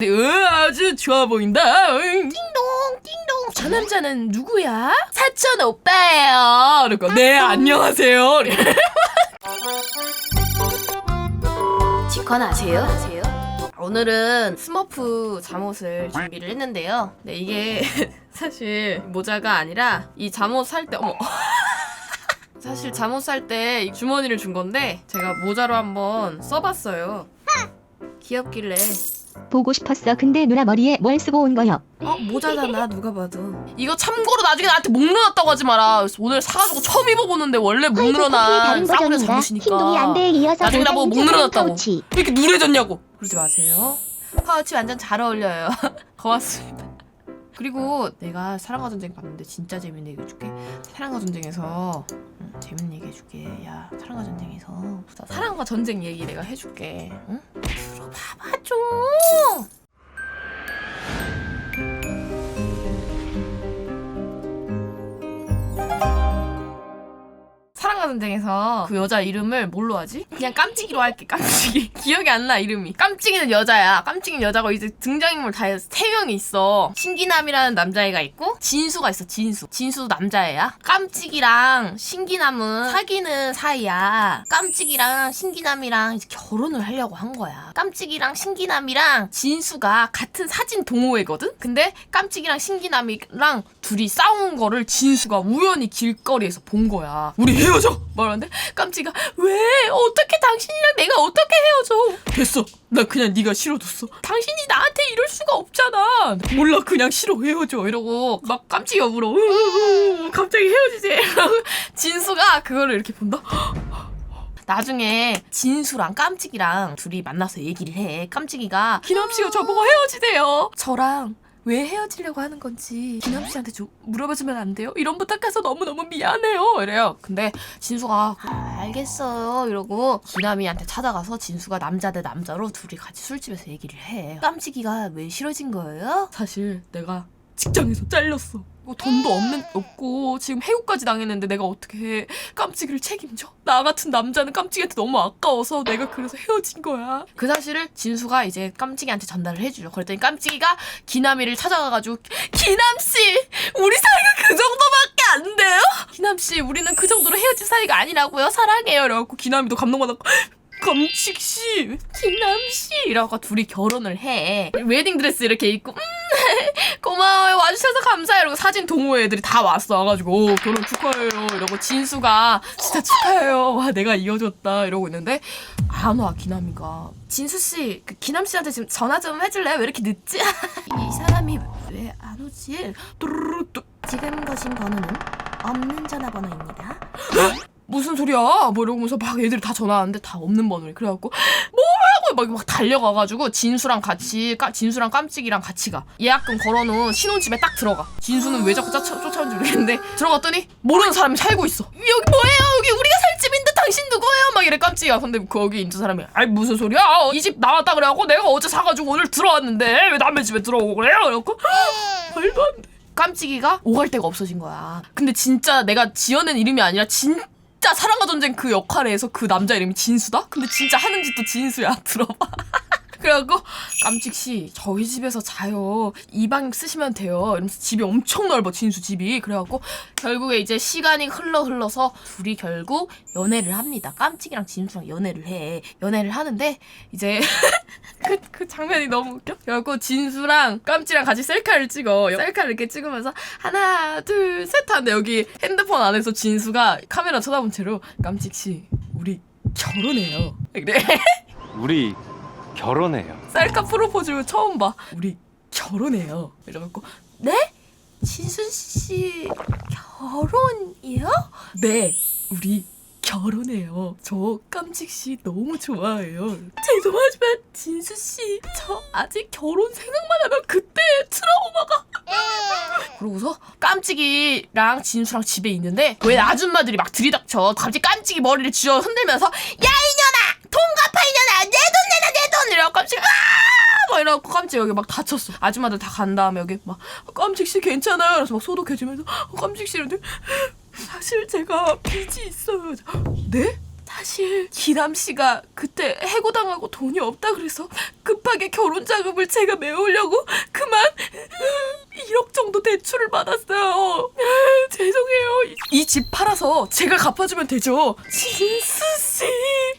네, 으, 아주 좋아 보인다. 띵동 띵동. 저 남자는 누구야? 사촌 오빠예요. 그러니까 네 안녕하세요. 직관 아세요? 아세요? 오늘은 스머프 잠옷을 준비를 했는데요. 네, 이게 사실 모자가 아니라 이 잠옷 살 때 어머. 사실 잠옷 살때 주머니를 준 건데 제가 모자로 한번 써봤어요. 귀엽길래 보고 싶었어. 근데 누나 머리에 뭘 쓰고 온 거요? 어 모자잖아. 누가 봐도. 이거 참고로 나중에 나한테 목 늘어났다고 하지 마라. 오늘 사가지고 처음 입어보는데 원래 목 늘어난 싸구려 잠옷이니까. 행동이 안돼. 이어서 나중에 나보고 목 늘어났다고. 왜 이렇게 누래졌냐고. 그러지 마세요. 파우치 완전 잘 어울려요. 고맙습니다 그리고 내가 사랑과 전쟁 봤는데 진짜 재밌는 얘기 해줄게. 사랑과 전쟁에서 응, 재밌는 얘기 해줄게. 야 사랑과 전쟁에서. 자, 사랑과 전쟁 얘기 내가 해줄게. 응? 들어봐봐 좀 사랑과 전쟁에서 그 여자 이름을 뭘로 하지? 그냥 깜찍이로 할게 깜찍이. 기억이 안 나 이름이. 깜찍이는 여자야. 깜찍이는 여자고 이제 등장인물 다 세 명이 있어. 신기남이라는 남자애가 있고 진수가 있어 진수. 진수도 남자애야. 깜찍이랑 신기남은 사귀는 사이야. 깜찍이랑 신기남이랑 이제 결혼을 하려고 한 거야. 깜찍이랑 신기남이랑 진수가 같은 사진 동호회거든? 근데 깜찍이랑 신기남이랑 둘이 싸운 거를 진수가 우연히 길거리에서 본 거야. 우리 헤어 져 말하는데? 깜찍이가 왜? 어떻게 당신이랑 내가 어떻게 헤어져 됐어. 나 그냥 네가 싫어졌어. 당신이 나한테 이럴 수가 없잖아 몰라. 그냥 싫어. 헤어져. 이러고 막 깜찍이가 울어 으으으, 갑자기 헤어지지. 진수가 그거를 이렇게 본다. 나중에 진수랑 깜찍이랑 둘이 만나서 얘기를 해. 깜찍이가 기남 씨가 저보고 헤어지대요. 저랑 왜 헤어지려고 하는 건지 기남 씨한테 좀 물어봐주면 안 돼요? 이런 부탁 해서 너무너무 미안해요. 이래요. 근데 진수가 아, 알겠어요. 이러고 기남이한테 찾아가서 진수가 남자 대 남자로 둘이 같이 술집에서 얘기를 해. 깜찍이가 왜 싫어진 거예요? 사실 내가 직장에서 잘렸어. 뭐 돈도 없는 없고 지금 해고까지 당했는데 내가 어떻게 해? 깜찍이를 책임져? 나 같은 남자는 깜찍이한테 너무 아까워서 내가 그래서 헤어진 거야. 그 사실을 진수가 이제 깜찍이한테 전달을 해주죠. 그랬더니 깜찍이가 기남이를 찾아가가지고 기남 씨, 우리 사이가 그 정도밖에 안 돼요? 기남 씨, 우리는 그 정도로 헤어질 사이가 아니라고요. 사랑해요. 이래갖고 기남이도 감동받았고. 깜찍 씨, 기남 씨 이라고 둘이 결혼을 해. 웨딩 드레스 이렇게 입고 음 고마워요. 와주셔서 감사해요. 이러고 사진 동호회 애들이 다 왔어. 와가지고 오, 결혼 축하해요. 이러고 진수가 진짜 축하해요. 와 내가 이어줬다. 이러고 있는데 안 와 기남이가. 진수 씨 그 기남 씨한테 지금 전화 좀 해줄래? 왜 이렇게 늦지? 이 사람이 왜 안 오지? 뚜루루 뚜. 지금 거신 번호는 없는 전화번호입니다 무슨 소리야? 뭐 이러면서 막 애들이 다 전화하는데 다 없는 번호래. 그래갖고 뭐라고? 막, 막 달려가가지고 진수랑 같이 까, 진수랑 깜찍이랑 같이 가. 예약금 걸어놓은 신혼집에 딱 들어가. 진수는 왜 자꾸 쫓아, 쫓아오는지 모르겠는데 들어갔더니 모르는 사람이 살고 있어. 여기 뭐예요? 여기 우리가 살 집인데 당신 누구예요? 막 이래 깜찍이가. 근데 거기 있는 사람이 아이 무슨 소리야? 이 집 나왔다 그래갖고 내가 어제 사가지고 오늘 들어왔는데 왜 남의 집에 들어오고 그래요? 그래갖고 말도 안 돼. 깜찍이가 오갈 데가 없어진 거야. 근데 진짜 내가 지어낸 이름이 아니라 진 진짜 사랑과 전쟁 그 역할에 해서 그 남자 이름이 진수다? 근데 진짜 하는 짓도 진수야. 들어봐. 그래갖고 깜찍 씨 저희 집에서 자요. 이 방 쓰시면 돼요. 이러면서 집이 엄청 넓어 진수 집이. 그래갖고 결국에 이제 시간이 흘러 흘러서 둘이 결국 연애를 합니다. 깜찍이랑 진수랑 연애를 해. 연애를 하는데 이제 그, 그 장면이 너무 웃겨. 그래갖고 진수랑 깜찍이랑 같이 셀카를 찍어. 셀카를 이렇게 찍으면서 하나 둘 셋 하는데 여기 핸드폰 안에서 진수가 카메라 쳐다본 채로 깜찍 씨 우리 결혼해요. 그래. 우리 결혼해요. 셀카 프로포즈 처음 봐. 우리 결혼해요. 이러고 네? 진순 씨 결혼이요? 네, 우리 결혼해요. 저 깜찍 씨 너무 좋아해요. 죄송하지만 진수 씨, 저 아직 결혼 생각만 하면 그때 트라우마가. 그러고서 깜찍이랑 진수랑 집에 있는데 왜 아줌마들이 막 들이닥쳐 갑자기 깜찍이 머리를 쥐어 흔들면서 야 이년아 돈갚아 이년아 내 돈 내놔 내 돈 이래갖고 깜찍이 아막 이래갖고 깜찍이 여기 막 다쳤어. 아줌마들 다 간 다음에 여기 막 깜찍 씨 괜찮아요? 그래서 막 소독해주면서 어, 깜찍 씨 이러는데 사실 제가 빚이 있어요. 네? 사실 기남 씨가 그때 해고당하고 돈이 없다 그래서 급하게 결혼 자금을 제가 메우려고 그만 1억 정도 대출을 받았어요. 죄송해요. 이 집 팔아서 제가 갚아주면 되죠. 진수 씨.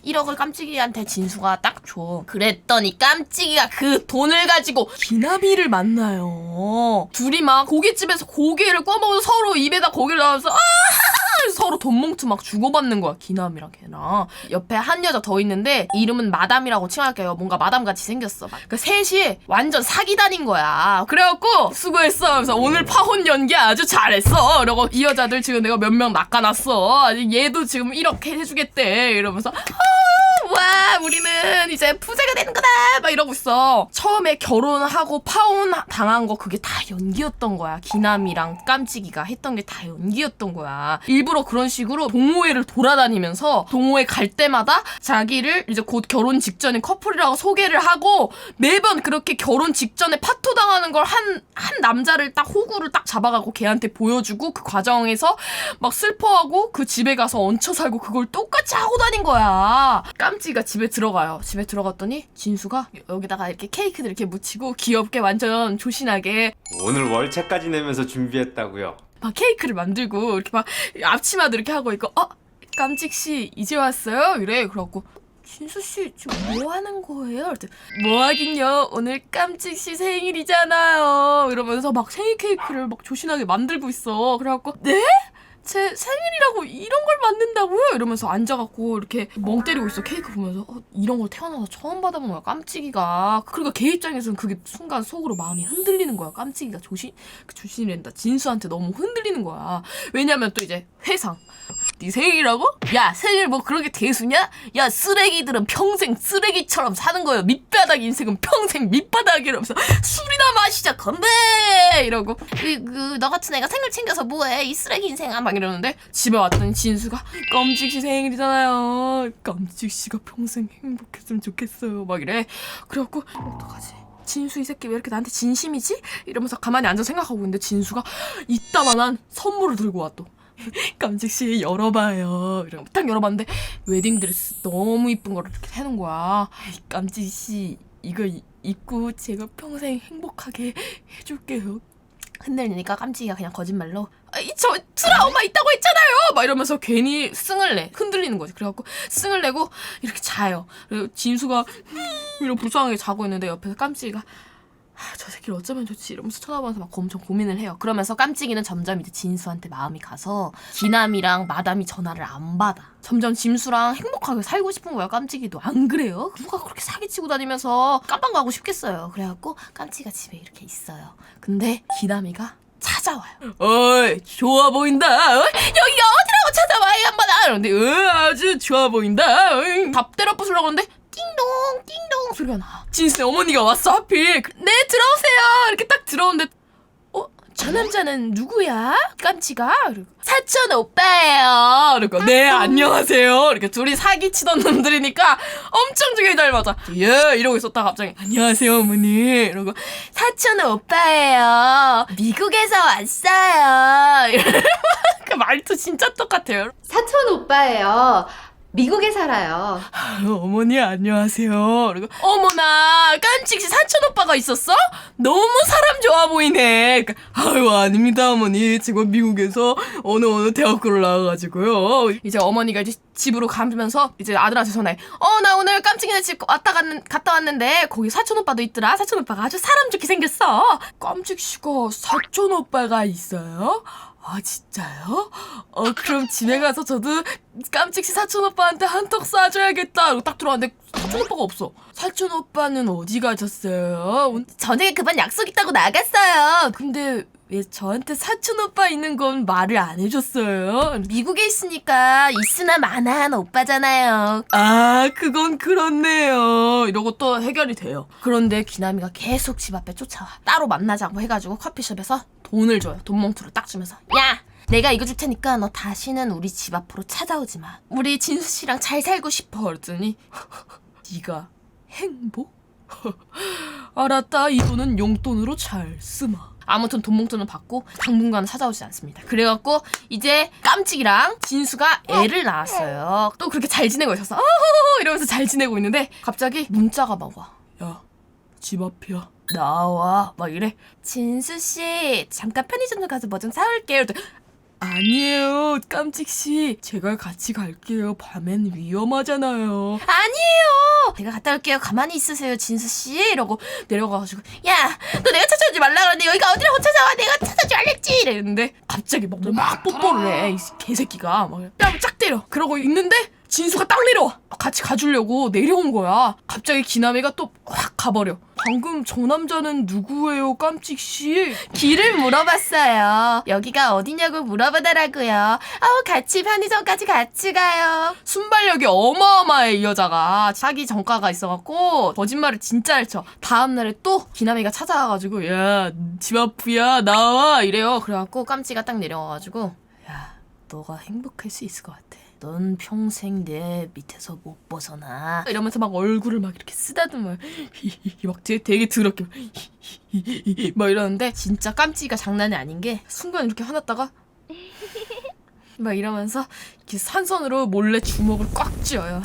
1억을 깜찍이한테 진수가 딱 줘. 그랬더니 깜찍이가 그 돈을 가지고 기남이를 만나요. 둘이 막 고깃집에서 고기를 구워 먹으면서 서로 입에다 고기를 넣으면서 아! 서로 돈 몽투 막 주고받는 거야 기남이랑 걔랑 옆에 한 여자 더 있는데 이름은 마담이라고 칭할게요. 뭔가 마담 같이 생겼어. 그 셋이 완전 사기단인 거야. 그래갖고 수고했어 그래서 오늘 파혼 연기 아주 잘했어. 이러고 이 여자들 지금 내가 몇 명 낚아놨어. 얘도 지금 이렇게 해주겠대. 이러면서 와 우리는 이제 부자가 되는 거다! 막 이러고 있어. 처음에 결혼하고 파혼 당한 거 그게 다 연기였던 거야. 기남이랑 깜찍이가 했던 게 다 연기였던 거야. 일부러 그런 식으로 동호회를 돌아다니면서 동호회 갈 때마다 자기를 이제 곧 결혼 직전인 커플이라고 소개를 하고 매번 그렇게 결혼 직전에 파토 당하는 걸 한 한 남자를 딱 호구를 딱 잡아가고 걔한테 보여주고 그 과정에서 막 슬퍼하고 그 집에 가서 얹혀 살고 그걸 똑같이 하고 다닌 거야. 깜 찍이가 집에 들어가요. 집에 들어갔더니 진수가 여기다가 이렇게 케이크들 이렇게 묻히고 귀엽게 완전 조신하게 오늘 월차까지 내면서 준비했다고요. 막 케이크를 만들고 이렇게 막 앞치마도 이렇게 하고 있고 어 깜찍 씨 이제 왔어요 이래 그래갖고 진수 씨 지금 뭐 하는 거예요? 그랬더니 뭐 하긴요 오늘 깜찍 씨 생일이잖아요 이러면서 막 생일 케이크를 막 조신하게 만들고 있어 그래갖고 네? 제 생일이라고 이런 걸 만든다고요? 이러면서 앉아갖고 이렇게 멍 때리고 있어. 케이크 보면서. 어, 이런 걸 태어나서 처음 받아본 거야 깜찍이가. 그러니까 걔 입장에서는 그게 순간 속으로 마음이 흔들리는 거야. 깜찍이가 조신 그 조신이란다. 진수한테 너무 흔들리는 거야. 왜냐면 또 이제 회상 네 생일이라고? 야 생일 뭐 그런 게 대수냐? 야 쓰레기들은 평생 쓰레기처럼 사는 거예요. 밑바닥 인생은 평생 밑바닥이라면서 술이나 마시자 건배! 이러고. 그너 같은 애가 생일 챙겨서 뭐해? 이 쓰레기 인생아? 막 이러는데 집에 왔더니 진수가 깜찍 씨 생일이잖아요. 깜찍 씨가 평생 행복했으면 좋겠어요. 막 이래. 그래갖고 어떡하지? 진수 이 새끼 왜 이렇게 나한테 진심이지? 이러면서 가만히 앉아 생각하고 있는데 진수가 이따만한 선물을 들고 와 또. 깜찍 씨 열어봐요. 이러고 딱 열어봤는데 웨딩 드레스 너무 이쁜 거를 이렇게 해놓은 거야. 깜찍 씨 이거 이- 입고 제가 평생 행복하게 해줄게요. 흔들리니까 깜찍이가 그냥 거짓말로 아, 이, 저 트라우마 있다고 했잖아요 막 이러면서 괜히 승을 내 흔들리는 거지 그래갖고 승을 내고 이렇게 자요 그리고 진수가 이러고 불쌍하게 자고 있는데 옆에서 깜찍이가 아, 저 새끼를 어쩌면 좋지 이러면서 쳐다보면서 막 엄청 고민을 해요. 그러면서 깜찍이는 점점 이제 진수한테 마음이 가서 기남이랑 마담이 전화를 안 받아. 점점 진수랑 행복하게 살고 싶은 거야 깜찍이도 안 그래요? 누가 그렇게 사기치고 다니면서 깜빵 가고 싶겠어요. 그래갖고 깜찍이가 집에 이렇게 있어요. 근데 기남이가 찾아와요. 어이 좋아 보인다. 어? 여기가 어디라고 찾아와 이 양반아. 그런데 어, 아주 좋아 보인다. 어이. 밥 때려 부수려고 하는데 띵동 띵동 소리가 나. 진수의 어머니가 왔어 하필. 그, 네 들어오세요. 이렇게 딱 들어오는데 어? 저 남자는 누구야? 깜찍아? 사촌 오빠예요. 그리고 네 안녕하세요. 이렇게 둘이 사기치던 놈들이니까 엄청 되게 잘 맞아. 예 이러고 있었다 갑자기 안녕하세요 어머니. 이러고 사촌 오빠예요. 미국에서 왔어요. 그 말투 진짜 똑같아요. 사촌 오빠예요. 미국에 살아요. 어머니 안녕하세요. 그리고 어머나 깜찍이 사촌 오빠가 있었어? 너무 사람 좋아 보이네. 그러니까, 아유 아닙니다 어머니. 지금 미국에서 어느 어느 대학교를 나와가지고요. 이제 어머니가 이제 집으로 가면서 이제 아들한테 전화해. 어 나 오늘 깜찍이네 집 왔다 갔는 갔다 왔는데 거기 사촌 오빠도 있더라. 사촌 오빠가 아주 사람 좋게 생겼어. 깜찍 씨가 사촌 오빠가 있어요? 아 진짜요? 어 그럼 집에 가서 저도 깜찍이 사촌 오빠한테 한턱 쏴줘야겠다. 이러고 딱 들어왔는데 사촌 오빠가 없어. 사촌 오빠는 어디 가셨어요? 저녁에 급한 약속 있다고 나갔어요. 근데 왜 저한테 사촌 오빠 있는 건 말을 안 해줬어요? 미국에 있으니까 있으나 마나 한 오빠잖아요. 아 그건 그렇네요. 이러고 또 해결이 돼요. 그런데 기남이가 계속 집 앞에 쫓아와. 따로 만나자고 해가지고 커피숍에서 돈을 줘요. 돈 몽투를 딱 주면서 야 내가 이거 줄 테니까 너 다시는 우리 집 앞으로 찾아오지 마. 우리 진수 씨랑 잘 살고 싶어. 그랬더니 네가 행복? 알았다. 이 돈은 용돈으로 잘 쓰마. 아무튼 돈 봉투는 받고 당분간은 찾아오지 않습니다. 그래갖고 이제 깜찍이랑 진수가 애를 낳았어요. 또 그렇게 잘 지내고 있었어. 아, 이러면서 잘 지내고 있는데 갑자기 문자가 막 와. 야, 집 앞이야. 나와. 막 이래. 진수 씨, 잠깐 편의점 좀 가서 뭐 좀 사올게요. 이랬더니 아니에요, 깜찍 씨. 제가 같이 갈게요. 밤엔 위험하잖아요. 아니에요. 제가 갔다 올게요. 가만히 있으세요, 진수 씨. 이러고 내려가가지고 야, 너 내가 찾아오지 말라 그러는데 여기가 어디라고 찾아와? 내가 찾아오지 말랬지. 이랬는데 갑자기 막, 막 뽀뽀를 해. 이 개새끼가 막 뺨을 쫙 때려. 그러고 있는데 진수가 딱 내려와. 같이 가주려고 내려온 거야. 갑자기 기남이가 또 확 가버려. 방금 저 남자는 누구예요, 깜찍 씨? 길을 물어봤어요. 여기가 어디냐고 물어보더라고요. 아우 같이 편의점까지 같이 가요. 순발력이 어마어마해 이 여자가 사기 전과가 있어갖고 거짓말을 진짜 잘 쳐. 다음 날에 또 기남이가 찾아와가지고 야 집 앞이야 나와 이래요. 그래갖고 깜찍이가 딱 내려와가지고 야 너가 행복할 수 있을 것 같아. 넌 평생 내 밑에서 못 벗어나. 이러면서 막 얼굴을 막 이렇게 쓰다듬어요. 막 되게, 되게 더럽게 막 이러는데 진짜 깜찍이가 장난이 아닌 게 순간 이렇게 화났다가 막 이러면서 이렇게 산선으로 몰래 주먹을 꽉 쥐어요.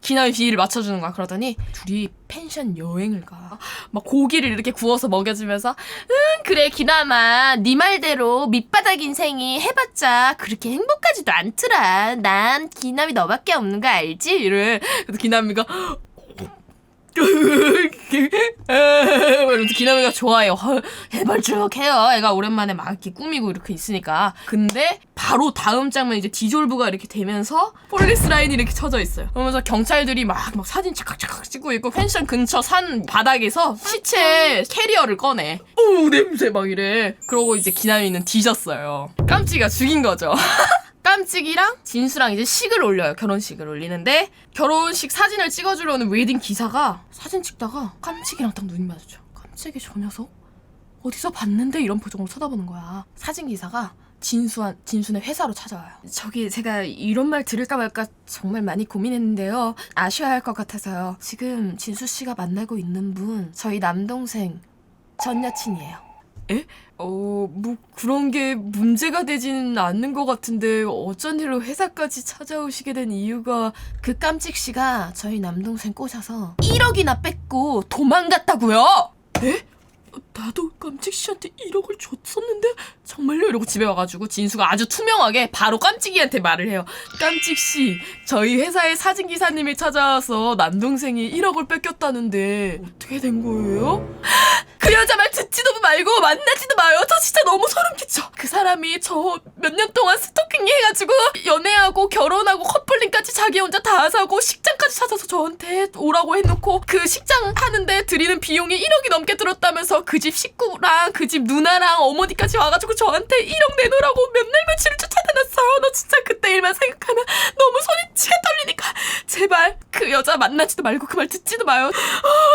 기나미 비위를 맞춰주는 거야. 그러더니 둘이 펜션 여행을 가. 막 고기를 이렇게 구워서 먹여주면서 응 그래 기남아 네 말대로 밑바닥 인생이 해봤자 그렇게 행복하지도 않더라. 난 기남이 너밖에 없는 거 알지? 이래. 그래서 기남이가 이러면서 기남이가 좋아해요. 헐, 해발쭉해요. 애가 오랜만에 막 이렇게 꾸미고 이렇게 있으니까. 근데 바로 다음 장면 이제 디졸브가 이렇게 되면서 폴리스 라인이 이렇게 쳐져 있어요. 그러면서 경찰들이 막, 막 사진 착각착각 찍고 있고 펜션 근처 산 바닥에서 시체 캐리어를 꺼내. 오 냄새 막 이래. 그러고 이제 기남이는 뒤졌어요. 깜찍이가 죽인 거죠. 깜찍이랑 진수랑 이제 식을 올려요. 결혼식을 올리는데 결혼식 사진을 찍어주려는 웨딩 기사가 사진 찍다가 깜찍이랑 딱 눈이 마주쳐. 깜찍이 저 녀석 어디서 봤는데 이런 표정으로 쳐다보는 거야. 사진 기사가 진수한 진수네 회사로 찾아와요. 저기 제가 이런 말 들을까 말까 정말 많이 고민했는데요. 아셔야 할 것 같아서요. 지금 진수 씨가 만나고 있는 분 저희 남동생 전 여친이에요. 어, 뭐 그런 게 문제가 되지는 않는 것 같은데 어쩐 일로 회사까지 찾아오시게 된 이유가 그 깜찍 씨가 저희 남동생 꼬셔서 1억이나 뺏고 도망갔다고요. 에? 나도 깜찍 씨한테 1억을 줬었는데 정말요? 이러고 집에 와가지고 진수가 아주 투명하게 바로 깜찍이한테 말을 해요. 깜찍 씨, 저희 회사의 사진 기사님이 찾아와서 남동생이 1억을 뺏겼다는데 어떻게 된 거예요? 그 여자 말 듣지도 말고 만나지도 마요. 저 진짜 너무 소름 끼쳐. 그 사람이 저 몇 년 동안 스토킹 해가지고 연애하고 결혼하고 커플링까지 자기 혼자 다 사고 식장까지 찾아서 저한테 오라고 해놓고 그 식장 하는데 드리는 비용이 1억이 넘게 들었다면서 그 집 식구랑 그 집 누나랑 어머니까지 와가지고 저한테 1억 내놓으라고 몇날 며칠을 쫓아다녔어요. 너 진짜 그때 일만 생각하면 너무 손이 치가 떨리니까 제발 그 여자 만나지도 말고 그 말 듣지도 마요.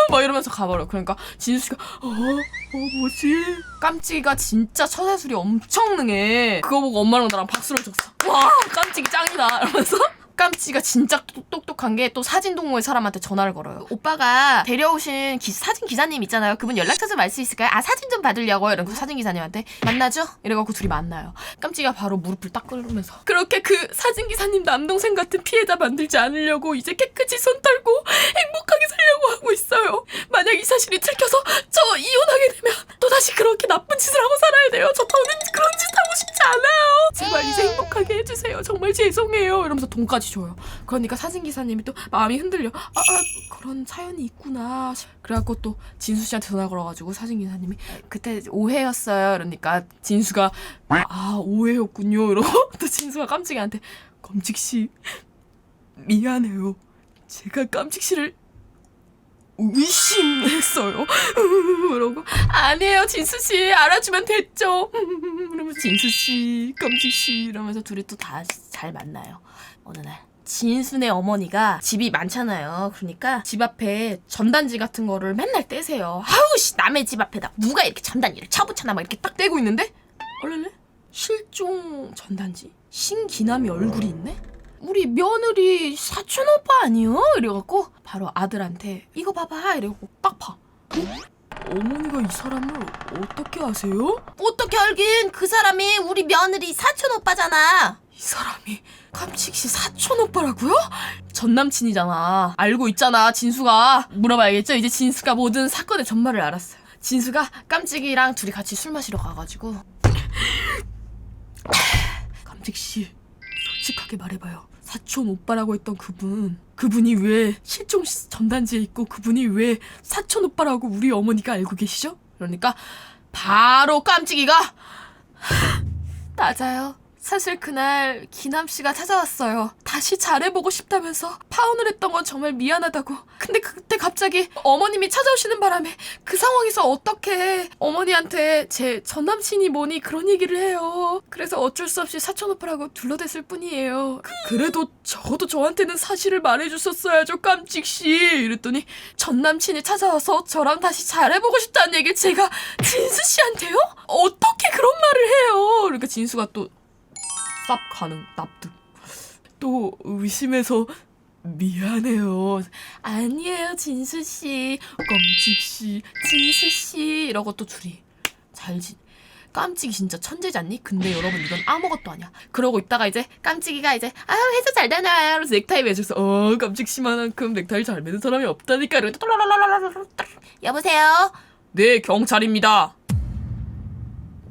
막 이러면서 가버려. 그러니까 진수 씨가 어, 어 뭐지? 깜찍이가 진짜 처세술이 엄청 능해. 그거 보고 엄마랑 나랑 박수를 쳤어. 와 깜찍이 짱이다. 이러면서. 깜찍이가 진짜 똑- 똑똑한 게 또 사진 동호회 사람한테 전화를 걸어요. 오빠가 데려오신 기- 사진 기사님 있잖아요. 그분 연락처 좀 알 수 있을까요? 아 사진 좀 받으려고요. 이러고 사진 기사님한테 만나죠? 이래갖고 둘이 만나요. 깜찍이가 바로 무릎을 딱 꿇으면서 그렇게 그 사진 기사님 남동생 같은 피해자 만들지 않으려고 이제 깨끗이 손 떨고 행복하게 살려고 하고 있어요. 만약 이 사실이 들켜서 저 이혼하게 되면 또 다시 그렇게 나쁜 짓을 하고 살아야 돼요. 저 더는 그런 짓 하고 싶지 않아요. 제발 이제 행복하게 해주세요. 정말 죄송해요. 이러면서 돈까지 줘요. 그러니까 사진 기사님이 또 마음이 흔들려. 아, 아 그런 사연이 있구나. 그래갖고 또 진수 씨한테 전화 걸어가지고 사진 기사님이 그때 오해였어요. 이러니까 진수가 아 오해였군요. 이러고 또 진수가 깜찍이한테 깜찍 씨 미안해요. 제가 깜찍 씨를 의심했어요. 그러고 아니에요 진수 씨 알아주면 됐죠. 그러면서 진수 씨, 깜찍 씨 이러면서 둘이 또 다 잘 만나요. 어느 날. 진순의 어머니가 집이 많잖아요. 그러니까 집 앞에 전단지 같은 거를 맨날 떼세요. 아우 씨 남의 집 앞에다 누가 이렇게 전단지를 쳐붙여놔 막 이렇게 딱 떼고 있는데 얼렐레 실종 전단지 신기남이 얼굴이 있네. 우리 며느리 사촌 오빠 아니요? 이래갖고 바로 아들한테 이거 봐봐 이래갖고 딱 봐. 어? 어머니가 이 사람을 어떻게 아세요? 어떻게 알긴 그 사람이 우리 며느리 사촌 오빠잖아. 이 사람이 깜찍 씨 사촌 오빠라고요? 전 남친이잖아. 알고 있잖아, 진수가. 물어봐야겠죠? 이제 진수가 모든 사건의 전말을 알았어요. 진수가 깜찍이랑 둘이 같이 술 마시러 가가지고. 깜찍 씨, 솔직하게 말해봐요. 사촌 오빠라고 했던 그분, 그분이 왜 실종 시- 전단지에 있고 그분이 왜 사촌 오빠라고 우리 어머니가 알고 계시죠? 그러니까 바로 깜찍이가 맞아요. 사실 그날 기남 씨가 찾아왔어요. 다시 잘해보고 싶다면서 파혼을 했던 건 정말 미안하다고. 근데 그때 갑자기 어머님이 찾아오시는 바람에 그 상황에서 어떻게 어머니한테 제 전남친이 뭐니 그런 얘기를 해요. 그래서 어쩔 수 없이 사촌 오빠라고 둘러댔을 뿐이에요. 그, 래도 적어도 저한테는 사실을 말해주셨어야죠, 깜찍 씨. 이랬더니 전 남친이 찾아와서 저랑 다시 잘해보고 싶다는 얘기를 제가 진수 씨한테요? 어떻게 그런 말을 해요? 그러니까 진수가 또 쌉 가능 납득. 또 의심해서 미안해요. 아니에요, 진수 씨, 깜찍 씨, 진수 씨 이러고 또 둘이 잘 지. 깜찍이 진짜 천재잖니? 근데 여러분 이건 아무것도 아니야. 그러고 있다가 이제 깜찍이가 이제 아 회사 잘 다녀요. 그래서 넥타이 매줘서 어 깜찍 씨만큼 넥타이 잘 매는 사람이 없다니까. 이러고 여보세요? 네 경찰입니다.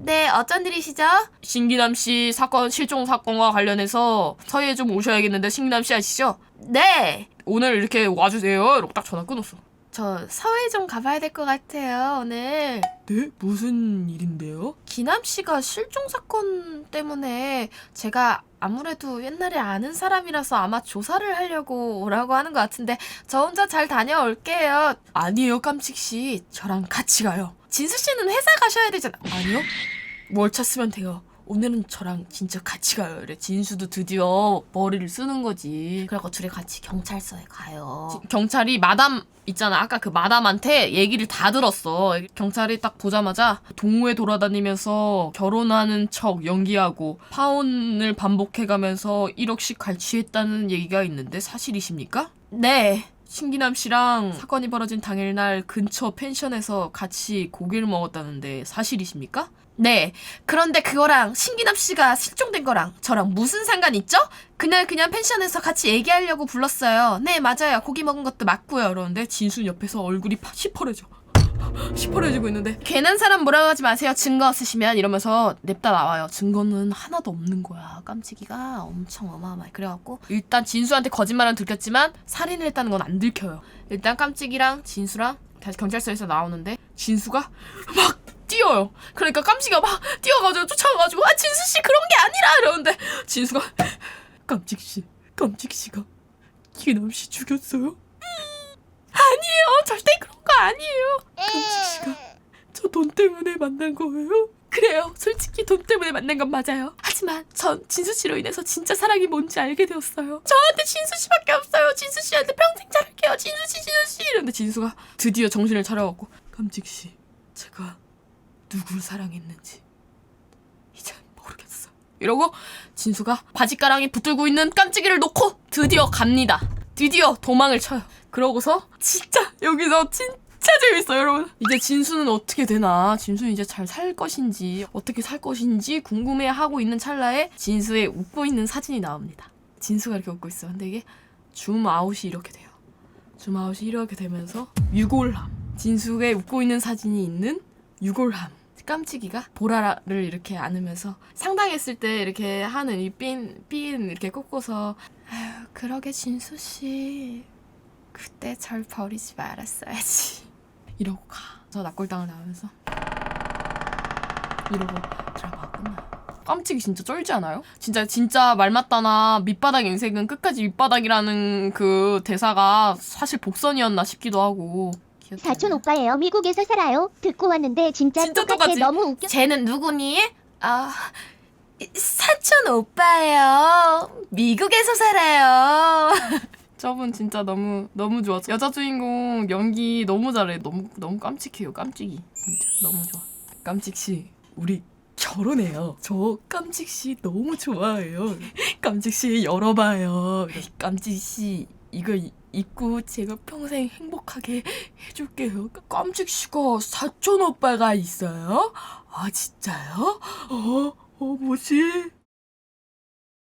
네, 어쩐 일이시죠? 신기남 씨 사건 실종 사건과 관련해서 서해에 좀 오셔야겠는데 신기남 씨 아시죠? 네. 오늘 이렇게 와주세요. 이러고 딱 전화 끊었어. 저 서해 좀 가봐야 될 것 같아요, 오늘. 네? 무슨 일인데요? 기남 씨가 실종 사건 때문에 제가 아무래도 옛날에 아는 사람이라서 아마 조사를 하려고 오라고 하는 것 같은데 저 혼자 잘 다녀올게요. 아니에요, 깜찍 씨. 저랑 같이 가요. 진수 씨는 회사 가셔야 되잖아. 아니요? 뭘 찾으면 돼요. 오늘은 저랑 진짜 같이 가요. 이래 진수도 드디어 머리를 쓰는 거지. 그리고 둘이 같이 경찰서에 가요. 지- 경찰이 마담 있잖아. 아까 그 마담한테 얘기를 다 들었어. 경찰이 딱 보자마자 동호회 돌아다니면서 결혼하는 척 연기하고 파혼을 반복해가면서 1억씩 갈취했다는 얘기가 있는데 사실이십니까? 네. 신기남 씨랑 사건이 벌어진 당일날 근처 펜션에서 같이 고기를 먹었다는데 사실이십니까? 네. 그런데 그거랑 신기남 씨가 실종된 거랑 저랑 무슨 상관 있죠? 그날 그냥 펜션에서 같이 얘기하려고 불렀어요. 네, 맞아요. 고기 먹은 것도 맞고요. 그러는데 진순 옆에서 얼굴이 파- 시퍼래져. 시퍼래지고 있는데 괜한 사람 뭐라고 하지 마세요. 증거 없으시면 이러면서 냅다 나와요. 증거는 하나도 없는 거야. 깜찍이가 엄청 어마어마해. 그래갖고 일단 진수한테 거짓말은 들켰지만 살인을 했다는 건 안 들켜요. 일단 깜찍이랑 진수랑 다시 경찰서에서 나오는데 진수가 막 뛰어요. 그러니까 깜찍이가 막 뛰어가지고 쫓아가가지고 아 진수 씨 그런 게 아니라 이러는데 진수가 깜찍 씨, 깜찍 씨가 기남 씨 죽였어요? 아니에요, 절대 그런 거 아니에요. 깜찍 씨가 저 돈 때문에 만난 거예요? 그래요. 솔직히 돈 때문에 만난 건 맞아요. 하지만 전 진수 씨로 인해서 진짜 사랑이 뭔지 알게 되었어요. 저한테 진수 씨밖에 없어요. 진수 씨한테 평생 잘할게요. 진수 씨, 진수 씨. 이런데 진수가 드디어 정신을 차려갖고 깜찍 씨, 제가 누굴 사랑했는지 이제 모르겠어. 이러고 진수가 바지가랑이 붙들고 있는 깜찍이를 놓고 드디어 갑니다. 드디어 도망을 쳐요. 그러고서 진짜 여기서 진짜 재밌어요, 여러분. 이제 진수는 어떻게 되나? 진수는 이제 잘 살 것인지 어떻게 살 것인지 궁금해하고 있는 찰나에 진수의 웃고 있는 사진이 나옵니다. 진수가 이렇게 웃고 있어. 근데 이게 줌 아웃이 이렇게 돼요. 줌 아웃이 이렇게 되면서 유골함. 진수의 웃고 있는 사진이 있는 유골함. 깜찍이가 보라를 이렇게 안으면서 상당했을 때 이렇게 하는 이 삔, 삔 이렇게 꽂고서 아유 그러게 진수 씨 그때 절 버리지 말았어야지 이러고 가. 저 납골당을 나오면서 이러고 드라마가 끝나. 깜찍이 진짜 쩔지 않아요? 진짜 진짜 말 맞다나 밑바닥 인생은 끝까지 밑바닥이라는 그 대사가 사실 복선이었나 싶기도 하고. 나요. 오빠예요. 미국에서 살아요. 듣고 왔는데 진짜, 진짜 똑같아. 똑같지? 너무 웃겨. 쟤는 누구니? 아, 사촌 오빠예요. 미국에서 살아요. 저분 진짜 너무 너무 좋아. 여자 주인공 연기 너무 잘해. 너무 너무 깜찍해요. 깜찍이 진짜 너무 좋아. 깜찍 씨, 우리 결혼해요. 저 깜찍 씨 너무 좋아해요. 깜찍 씨 열어봐요. 깜찍 씨 이거 이- 입고 제가 평생 행복하게 해줄게요. 깜찍 씨가 사촌 오빠가 있어요? 아 진짜요? 어, 어 뭐지?